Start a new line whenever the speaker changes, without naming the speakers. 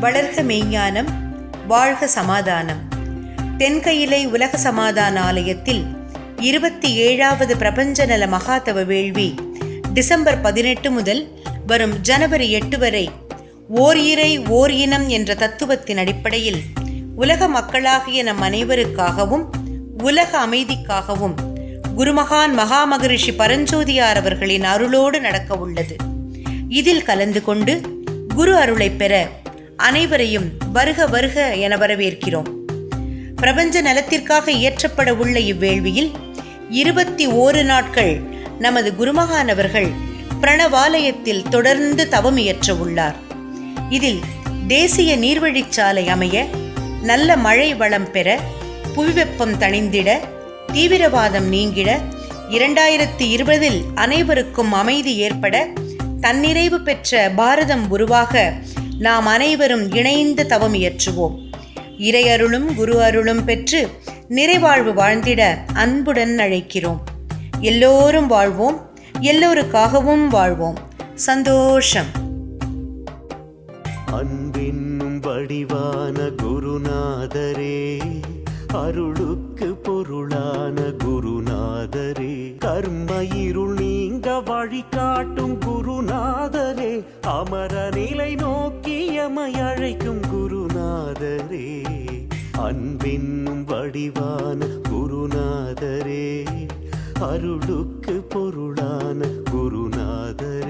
வளர்க மெய்ஞானம் வாழ்க சமாதானம். தென்கையிலை உலக சமாதான ஆலயத்தில் இருபத்தி ஏழாவது பிரபஞ்ச நல மகாதவ வேள்வி டிசம்பர் பதினெட்டு முதல் வரும் ஜனவரி எட்டு வரை ஓர் இறை ஓர் இனம் என்ற தத்துவத்தின் அடிப்படையில் உலக மக்களாகிய நம் அனைவருக்காகவும் உலக அமைதிக்காகவும் குருமகான் மகாமகரிஷி பரஞ்சோதியார் அவர்களின் அருளோடு நடக்க உள்ளது இதில் கலந்து கொண்டு குரு அருளைப் பெற அனைவரையும் வருக வருக என வரவேற்கிறோம். பிரபஞ்ச நலத்திற்காக இயற்றப்பட உள்ள இவ்வேள்வியில் இருபத்தி ஓரு நாட்கள் நமது குருமகானவர்கள் பிரணவாலயத்தில் தொடர்ந்து தவம் இயற்ற உள்ளார். இதில் தேசிய நீர்வழிச்சாலை அமைய நல்ல மழை வளம் பெற புவிவெப்பம் தணிந்திட தீவிரவாதம் நீங்கிட இரண்டாயிரத்தி இருபதில் அனைவருக்கும் அமைதி ஏற்பட தன்னிறைவு பெற்ற பாரதம் உருவாக நாம் அனைவரும் இணைந்து தவம் இயற்றுவோம். இறையருளும் குரு அருளும் பெற்று நிறைவாழ்வு வாழ்ந்திட அன்புடன் அழைக்கிறோம். எல்லோரும் வாழ்வோம் எல்லோருக்காகவும் வாழ்வோம். சந்தோஷம்.
அன்பின் வடிவான குருநாதரே அருளுக்கு பொருளான குருநாதரே கர்ம இருள் நீங்க வழிகாட்டும் குருநாதரே அமர வடிவான குருநாதரே. அருளுக்கு பொருளான குருநாதரே.